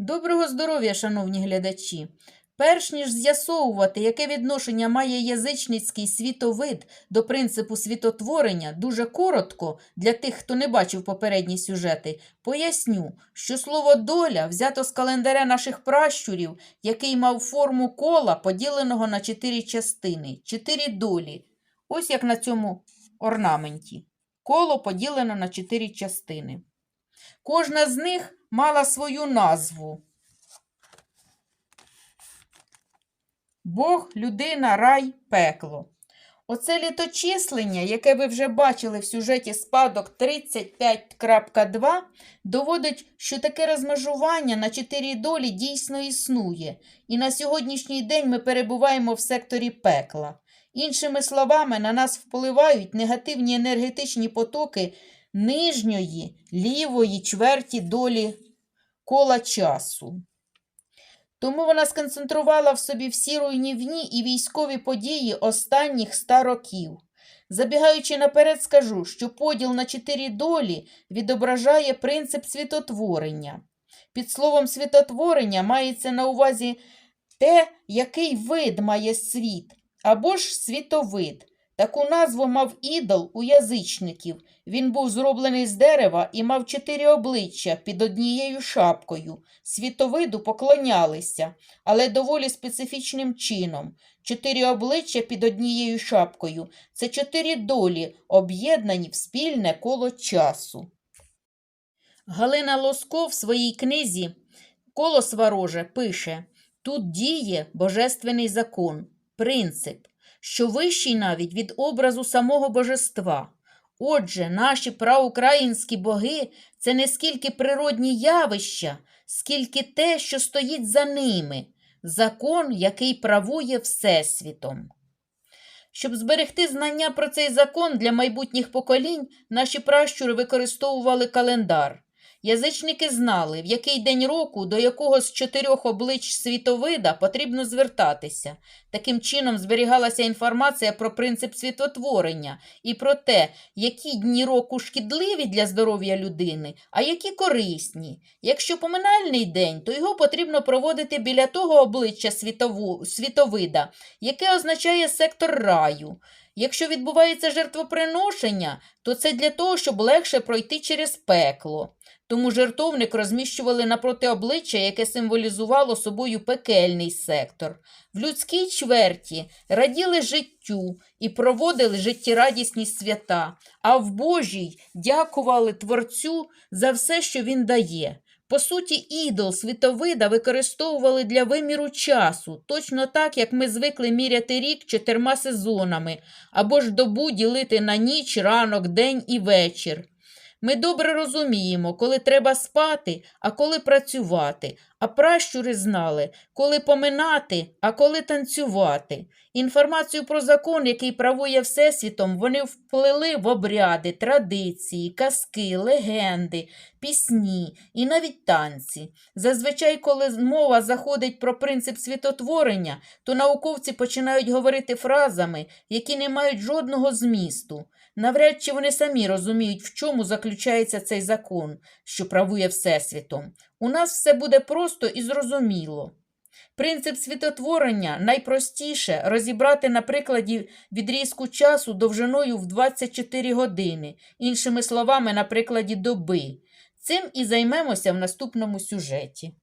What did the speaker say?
Доброго здоров'я, шановні глядачі! Перш ніж з'ясовувати, яке відношення має язичницький світовид до принципу світотворення, дуже коротко, для тих, хто не бачив попередні сюжети, поясню, що слово доля взято з календаря наших пращурів, який мав форму кола, поділеного на чотири частини, чотири долі. Ось як на цьому орнаменті. Коло поділено на чотири частини. Кожна з них мала свою назву. Бог, людина, рай, пекло. Оце літочислення, яке ви вже бачили в сюжеті спадок 35.2, доводить, що таке розмежування на чотири долі дійсно існує, і на сьогоднішній день ми перебуваємо в секторі пекла. Іншими словами, на нас впливають негативні енергетичні потоки нижньої лівої чверті долі кола часу. Тому вона сконцентрувала в собі всі руйнівні і військові події останніх ста років. Забігаючи наперед, скажу, що поділ на чотири долі відображає принцип світотворення. Під словом світотворення мається на увазі те, який вид має світ, або ж світовид. Таку назву мав ідол у язичників. Він був зроблений з дерева і мав чотири обличчя під однією шапкою. Світовиду поклонялися, але доволі специфічним чином. Чотири обличчя під однією шапкою це чотири долі, об'єднані в спільне коло часу. Галина Лоско в своїй книзі Коло Свароже пише: тут діє божественний закон, принцип, що вищий навіть від образу самого божества. Отже, наші праукраїнські боги це не скільки природні явища, скільки те, що стоїть за ними, закон, який правує Всесвітом. Щоб зберегти знання про цей закон для майбутніх поколінь, наші пращури використовували календар. Язичники знали, в який день року до якого з чотирьох облич світовида потрібно звертатися. Таким чином зберігалася інформація про принцип світотворення і про те, які дні року шкідливі для здоров'я людини, а які корисні. Якщо поминальний день, то його потрібно проводити біля того обличчя світову, світовида, яке означає сектор раю. Якщо відбувається жертвоприношення, то це для того, щоб легше пройти через пекло. Тому жертовник розміщували напроти обличчя, яке символізувало собою пекельний сектор. В людській чверті раділи життю і проводили життєрадісні свята, а в Божій дякували Творцю за все, що він дає. По суті, ідол світовида використовували для виміру часу, точно так, як ми звикли міряти рік чотирма сезонами, або ж добу ділити на ніч, ранок, день і вечір. Ми добре розуміємо, коли треба спати, а коли працювати, а пращури знали, коли поминати, а коли танцювати. Інформацію про закон, який правує Всесвітом, вони вплели в обряди, традиції, казки, легенди, пісні і навіть танці. Зазвичай, коли мова заходить про принцип світотворення, то науковці починають говорити фразами, які не мають жодного змісту. Навряд чи вони самі розуміють, в чому заключається цей закон, що правує Всесвітом. У нас все буде просто і зрозуміло. Принцип світотворення найпростіше розібрати на прикладі відрізку часу довжиною в 24 години, іншими словами, на прикладі доби. Цим і займемося в наступному сюжеті.